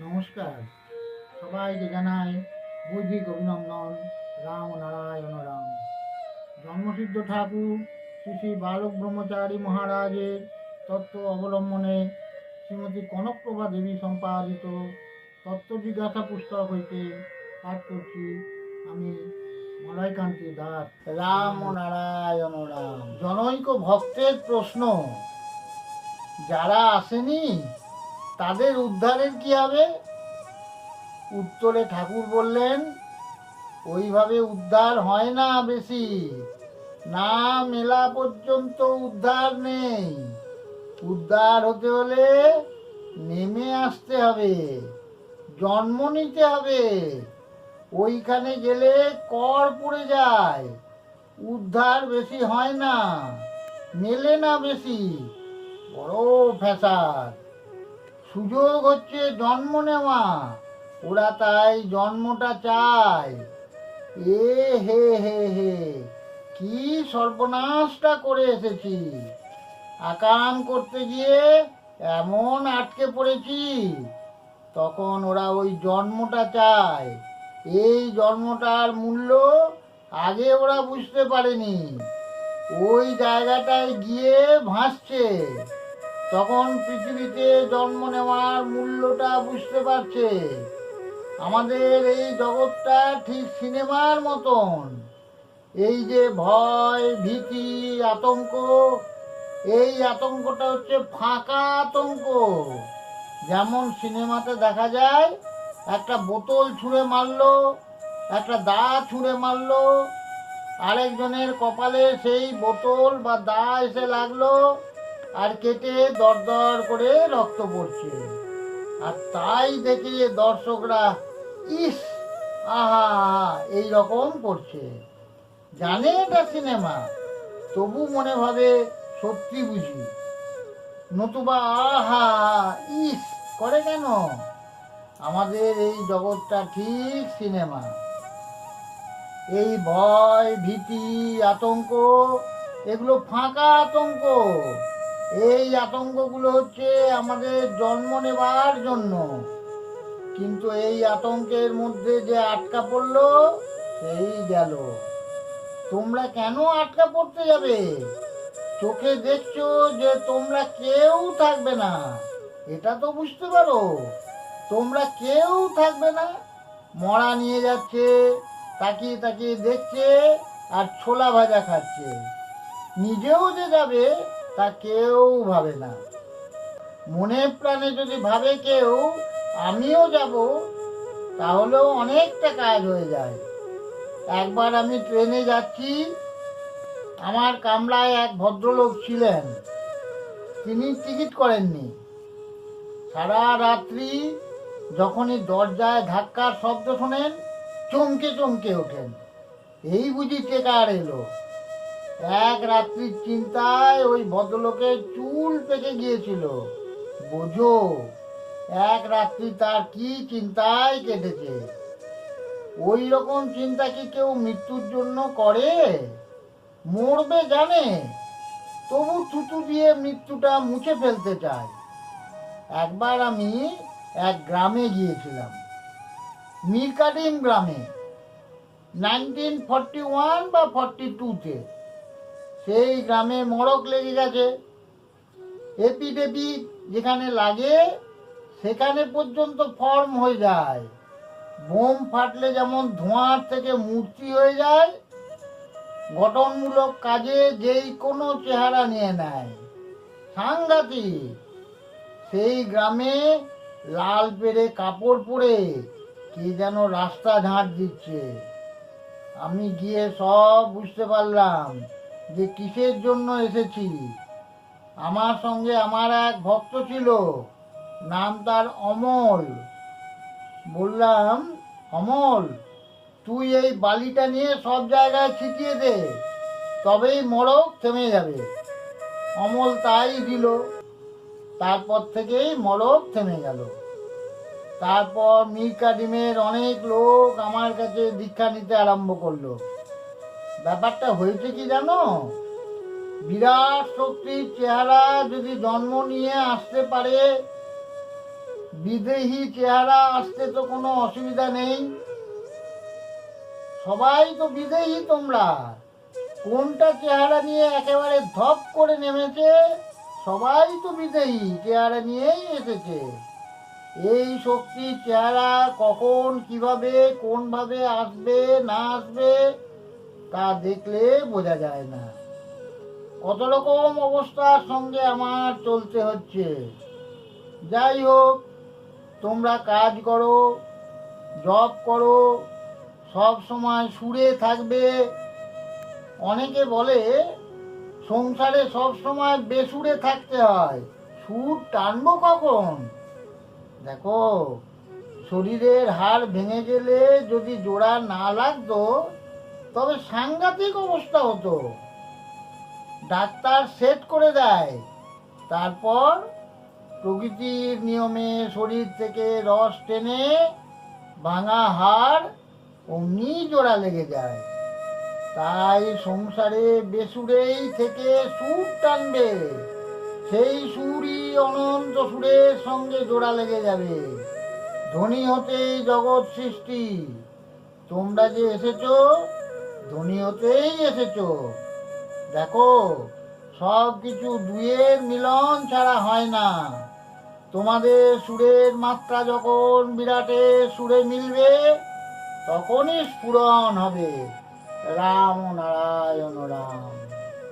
নমস্কার। সবাইকে জানাই বৈদিক অভিনন্দন রাম নারায়ণ রাম। জন্মসিদ্ধ ঠাকুর শ্রী শ্রী বালক ব্রহ্মচারী মহারাজের তত্ত্ব অবলম্বনে শ্রীমতী কনকপ্রভা দেবী সম্পাদিত তত্ত্ব জিজ্ঞাসা পুস্তক হইতে পাঠ করছি আমি মলয়কান্তি দাস রাম নারায়ণ রাম। জনৈক ভক্তের প্রশ্ন যারা আসেনি তাদের উদ্ধারের কি হবে? উত্তরে ঠাকুর বললেন ওইভাবে উদ্ধার হয় না বেশি। না মেলা পর্যন্ত উদ্ধার নেই। উদ্ধার হতে হলে নেমে আসতে হবে জন্ম নিতে হবে। ওইখানে গেলে কর পড়ে যায়। উদ্ধার বেশি হয় না, মেলে না বেশি। বড় ফ্যাসাদ। সুযোগ হচ্ছে জন্ম নেওয়া, ওরা তাই জন্মটা চায়। এ হে হে হে, কি সর্বনাশটা করে এসেছি। আকাম করতে গিয়ে এমন আটকে পড়েছি, তখন ওরা ওই জন্মটা চায়। এই জন্মটার মূল্য আগে ওরা বুঝতে পারেনি। ওই জায়গাটায় গিয়ে ভাসছে। তখন পৃথিবীতে জন্ম নেওয়ার মূল্যটা বুঝতে পারছে। আমাদের এই জগৎটা ঠিক সিনেমার মতন। এই যে ভয়, ভীতি, আতঙ্ক, এই আতঙ্কটা হচ্ছে ফাঁকা আতঙ্ক। যেমন সিনেমাতে দেখা যায় একটা বোতল ছুঁড়ে মারলো, একটা দা ছুঁড়ে মারলো, আরেকজনের কপালে সেই বোতল বা দা এসে লাগল আর কেটে দরদর করে রক্ত পড়ছে। আর তাই দেখে দর্শকরা, ইস, আহা এই রকম করছে। জানে এটা সিনেমা, তবু মনে ভাবে সত্যি বুঝি। নতুবা, আহা, ইস, করে কেন? আমাদের এই জগৎটা ঠিক সিনেমা। এই ভয়, ভীতি, আতঙ্ক, এগুলো ফাঁকা আতঙ্ক। এই আতঙ্কগুলো হচ্ছে আমাদের জন্ম নেবার জন্য। কিন্তু এই আতঙ্কের মধ্যে যে আটকা পড়ল, সেই গেল। তোমরা কেন আটকা পড়তে যাবে? চোখে দেখছ যে তোমরা কেউ থাকবে না। এটা তো বুঝতে পারো। তোমরা কেউ থাকবে না। মরা নিয়ে যাচ্ছে, তাকিয়ে তাকিয়ে দেখছে আর ছোলা ভাজা খাচ্ছে। নিজেও যে যাবে, তা কেউ ভাবে না। মনে প্রাণে যদি ভাবে কেউ, আমিও যাব, তাহলেও অনেকটা কাজ হয়ে যায়। একবার আমি ট্রেনে যাচ্ছি, আমার কামরায় এক ভদ্রলোক ছিলেন। তিনি টিকিট করেননি। সারা রাত্রি যখনই দরজায় ধাক্কার শব্দ শোনেন, চমকে চমকে ওঠেন। এই বুঝি টেকার এলো? এক রাত্রির চিন্তায় ওই ভদ্রলোকের চুল পেকে গিয়েছিল। বোঝো, এক রাত্রি তার কি চিন্তায় কেটেছে? ওই রকম চিন্তা কি কেউ মৃত্যুর জন্য করে? মরবে জানে, তবু থুতু দিয়ে মৃত্যুটা মুছে ফেলতে চায়। একবার আমি এক গ্রামে গিয়েছিলাম। মিরকাডিম গ্রামে। নাইনটিন ফর্টি ওয়ান বা ফর্টি টুতে। সেই গ্রামে মড়ক লেগে গেছে। এপিডেপিক যেখানে লাগে, সেখানে পর্যন্ত ফর্ম হয়ে যায়। বোম ফাটলে যেমন ধোঁয়ার থেকে মূর্তি হয়ে যায়, গঠনমূলক কাজে যেই কোনো চেহারা নিয়ে নেয়। সাংঘাতিক। সেই গ্রামে লাল পেড়ে কাপড় পরে কে যেন রাস্তা ঝাঁট দিচ্ছে। আমি গিয়ে সব বুঝতে পারলাম যে কিসের জন্য এসেছি। আমার সঙ্গে আমার এক ভক্ত ছিল, নাম তার অমল। বললাম, অমল, তুই এই বালিটা নিয়ে সব জায়গায় ছিটিয়ে দে, তবেই মরক থেমে যাবে। অমল তাই দিল। তারপর থেকেই মরক থেমে গেল। তারপর মীর কাদিমের অনেক লোক আমার কাছে দীক্ষা নিতে আরম্ভ করল। ব্যাপারটা হয়েছে কি জানো? বিরাট শক্তির চেহারা যদি জন্ম নিয়ে আসতে পারে, বিদেহী চেহারা আসতে তো কোনো অসুবিধা নেই। সবাই তো বিদেহী তোমরা। কোনটা চেহারা নিয়ে একেবারে ধপ করে নেমেছে সবাই তো বিদেয়ী চেহারা নিয়েই এসেছে। এই শক্তির চেহারা কখন, কীভাবে, কোনভাবে আসবে, না আসবে, তা দেখলে বোঝা যায় না। কত রকম অবস্থার সঙ্গে আমার চলতে হচ্ছে। যাই হোক, তোমরা কাজ করো, জব করো, সব সময় সুরে থাকবে। অনেকে বলে সংসারে সব সময় বেসুরে থাকতে হয়। সুর টানবো কখন? দেখো, শরীরের হাড় ভেঙে গেলে যদি জোড়া না লাগতো, তবে সাংঘাতিক অবস্থা হতো। ডাক্তার সেট করে দেয়। তারপর প্রকৃতির নিয়মে শরীর থেকে রস টেনে ভাঙা হাড় অমনি জোড়া লেগে যায়। তাই সংসারে বেসুরেই থেকে সুর টানবে। সেই সুরই অনন্ত সুরের সঙ্গে জোড়া লেগে যাবে। ধনী হতেই জগৎ সৃষ্টি। তোমরা যে এসেছ, ধনী হতেই এসেছ। দেখো, সব কিছু দুয়ের মিলন ছাড়া হয় না। তোমাদের সুরের মাত্রা যখন বিরাটের সুরে মিলবে, তখনই স্ফুরণ হবে। রাম নারায়ণ রাম